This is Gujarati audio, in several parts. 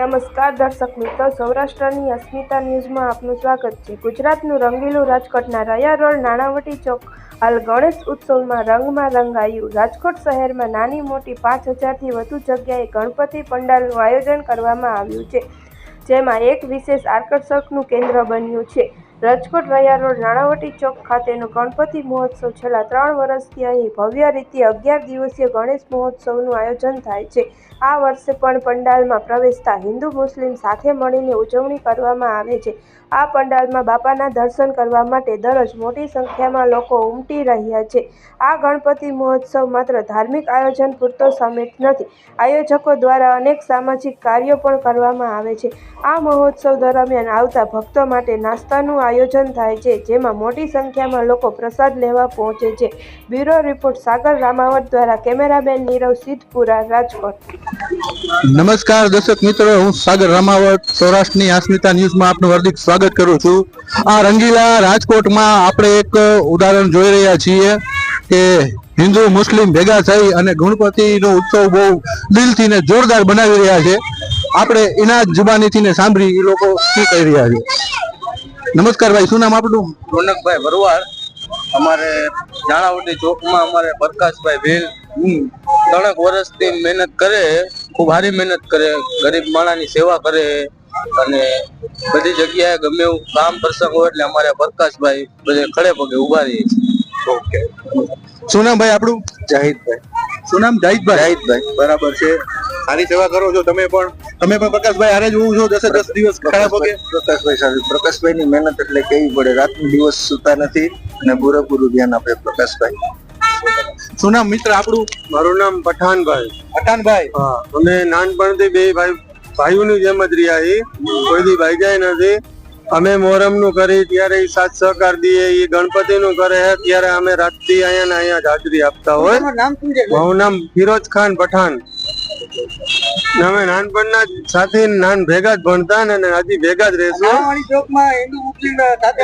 નમસ્કાર દર્શક મિત્રો, સૌરાષ્ટ્રની અસ્મિતા ન્યૂઝમાં આપનું સ્વાગત છે. ગુજરાતનું રંગીલું રાજકોટના રયા રોડ નાણાવટી ચોક હાલ ગણેશ ઉત્સવમાં રંગમાં રંગાયું. રાજકોટ શહેરમાં નાની મોટી પાંચ હજારથી વધુ જગ્યાએ ગણપતિ પંડાલનું આયોજન કરવામાં આવ્યું છે, જેમાં એક વિશેષ આકર્ષકનું કેન્દ્ર બન્યું છે. રાજકોટ રયા રોડ, રાણાવટી ચોક ખાતેનો ગણપતિ મહોત્સવ છેલ્લા ત્રણ વર્ષથી અહીં ભવ્ય રીતે અગિયાર દિવસીય ગણેશ મહોત્સવનું આયોજન થાય છે. આ વર્ષે પણ પંડાલમાં પ્રવેશતા હિન્દુ મુસ્લિમ સાથે મળીને ઉજવણી કરવામાં આવે છે. આ પંડાલમાં બાપાના દર્શન કરવા માટે દરરોજ મોટી સંખ્યામાં લોકો ઉમટી રહ્યા છે. આ ગણપતિ મહોત્સવ માત્ર ધાર્મિક આયોજન પૂરતો સમિટ નથી. આયોજકો દ્વારા અનેક સામાજિક કાર્યો પણ કરવામાં આવે છે. આ મહોત્સવ દરમિયાન આવતા ભક્તો માટે નાસ્તાનું આયોજન થાય છે, જેમાં મોટી સંખ્યામાં લોકો પ્રસાદ લેવા પહોંચે છે. બ્યુરો રિપોર્ટ સાગર રામાવત દ્વારા, કેમેરામેન નીરવ સિદ્ધપુરા, રાજકોટ. નમસ્કાર દર્શક મિત્રો, હું સાગર રામાવત, સૌરાષ્ટ્રની આસ્મિતા ન્યૂઝમાં આપનું હાર્દિક સ્વાગત કરું છું. આ રંગીલા રાજકોટમાં આપણે એક ઉદાહરણ જોઈ રહ્યા છીએ કે હિન્દુ, મુસ્લિમ ભેગા થઈ અને ગણપતિનો ઉત્સવ બહુ દિલથી ને જોરદાર બનાવી રહ્યા છે. આપણે એના જુબાનીથી ને સાંભળી એ લોકો શું કહી રહ્યા છે? નમસ્કાર ભાઈ શું નામ આપણું રોનકભાઈ ભરવાડ અમારે જાણાવટી ચોકમાં અમારે પ્રકાશભાઈ ભેલ ત્રણેક વર્ષથી મહેનત કરે ખૂબ સારી મહેનત કરે ગરીબ માણાની સેવા કરે અને બધી જગ્યાએ ગમે એવું કામ પ્રસંગ હોય એટલે અમારે પ્રકાશભાઈ બધે ખડે પગે ઊભા રહીએ છીએ. ઓકે. શું નામ ભાઈ આપણું જાહિદભાઈ શું નામ? જાહિદભાઈ જાહિદભાઈ બરાબર છે. સારી સેવા કરો છો તમે પણ. તમે પણ પ્રકાશભાઈ હારે જ હોવું છો દસે દસ દિવસ ખરાબ પગે? પ્રકાશભાઈ સાથે પ્રકાશભાઈ ની મહેનત એટલે કેવી પડે? રાત દિવસ સુતા નથી અને પૂરેપૂરું ધ્યાન આપે પ્રકાશભાઈ. શું નામ મિત્ર આપણું? મારું નામ પઠાણભાઈ અટાનભાઈ હા અમે નાનપણથી બે ભાઈ ભાઈઓની જેમ જ રહ્યા છીએ. કોઈ દી ભાઈ નથી. અમે મોહરમનું કરી ત્યારે સાથ સહકાર દઈએ એ ગણપતિ નું કરે છે ત્યારે અમે રાતથી અહીંયા ને અહીંયા હાજરી આપતા હોય. મારું નામ ફિરોજ ખાન પઠાણ ને અમે નાનપણના સાથે નાન ભેગા જ ભણતા ને અને હજી ભેગા જ રહેશું.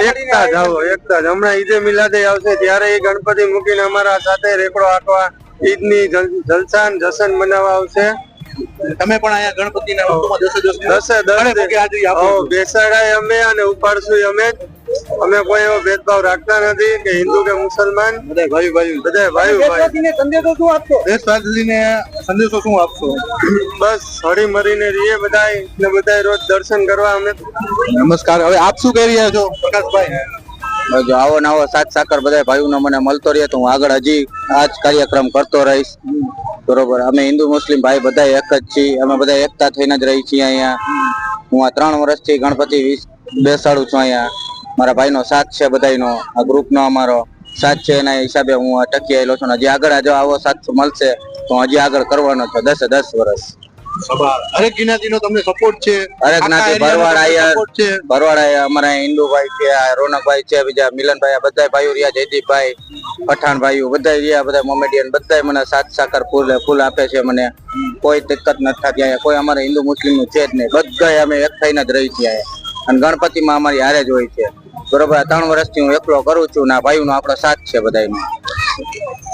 એકતા જ આવો એકતા જ. હમણાં ઈદે મિલાદે આવશે ત્યારે એ ગણપતિ મૂકીને અમારા સાથે રેકડો આંકવા ઈદની જલ- જલસા ને જશન મનાવવા આવશે. તમે પણ અહીંયા ગણપતિના દસે દસ. બેસાડાય અમે અને ઉપાડશું અમે જ. અમે કોઈ એવો ભેદભાવ રાખતા નથી કે હિન્દુ કે મુસલમાન. બધાય ભાઈ ભાઈ. બધા ભાઈ ભાઈ. દેશવાસીને સંદેશો શું આપશો? બસ હળી મરીને રહીએ બધા ને બધા રોજ દર્શન કરવા અમે. નમસ્કાર. હવે આપ શું કહી રહ્યા છો? પ્રકાશભાઈ. જો આવો ને આવો સાથ સાકર બધા ભાઈઓનો મને મળતો રહે તો હું આગળ હજી આ જ કાર્યક્રમ કરતો રહીશ. બરોબર. અમે હિન્દુ મુસ્લિમ ભાઈ બધા એક જ છીએ. અમે બધા એકતા થઈને જ રહી છીએ અહીંયા. હું આ ત્રણ વર્ષથી ગણપતિ બેસાડું છું અહીંયા. મારા ભાઈનો સાથ છે બધાનો આ ગ્રુપનો અમારો સાથ છે. એના હિસાબે હું ટકી આવેલો છું હજી આગળ જો આવો સાથ મળશે તો હજી આગળ કરવાનો છો. દસે દસ વર્ષ હરેક જ્ઞાતિનો તમને સપોર્ટ છે. હરેક જ્ઞાતિ ભરવાડ આયર સપોર્ટ છે. અમારા અહીંયા છે રોનકભાઈ છે બીજા મિલનભાઈ આ બધા ભાઈઓ રહ્યા જયદીપભાઈ પઠાણ ભાઈઓ બધા રહ્યા બધા મોમેડિયન બધા મને સાત સાકર ફૂલ ફૂલ આપે છે. મને કોઈ દિક્કત નથી થતી અહીંયા. કોઈ અમારે હિન્દુ મુસ્લિમનું છે જ નહીં. બધા અમે એક થઈને જ રહી છીએ અને ગણપતિમાં અમારી હારે જ હોય છે. બરોબર ત્રણ વર્ષથી હું એકલો કરું છું ના આ ભાઈઓનો આપણો સાથ છે બધાનો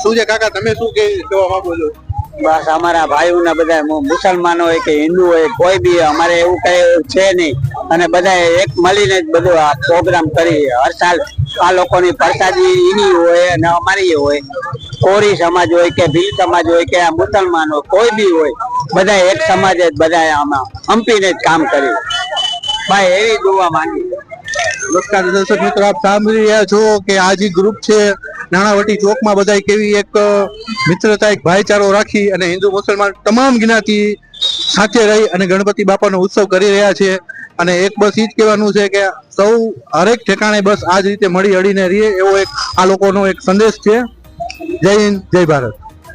શું છે કાકા તમે શું કે કહેવા માંગો છો? બસ અમારા ભાઈઓ ને બધા મુસલમાન હોય કે હિન્દુ હોય કોઈ બી અમારે એવું કઈ છે નહીં. અને બધા એક મળીને જ બધું આ પ્રોગ્રામ કરી હર સાલ આ લોકોની પ્રસાદી એની હોય અને અમારી હોય. કોરી સમાજ હોય કે ભીલ સમાજ હોય કે આ મુસલમાન હોય કોઈ બી હોય બધા એક સમાજ જ બધા આમાં હંપીને જ કામ કર્યું. ભાઈ એવી દુવા માંગી. નમસ્કાર દર્શક મિત્રો, આપ સાંભળી રહ્યા છો કે આ જે ગ્રુપ છે, નાણાવટી ચોકમાં બધા કેવી એક મિત્રતા, એક ભાઈચારો રાખી અને હિન્દુ મુસલમાન તમામ જ્ઞાતિ સાથે રહી અને ગણપતિ બાપાનો ઉત્સવ કરી રહ્યા છે. અને એક બસ એ જ કહેવાનું છે કે સૌ હરેક ઠેકાણે બસ આ જ રીતે મળી અડીને રહીએ એવો એક આ લોકોનો એક સંદેશ છે. જય હિન્દ, જય ભારત.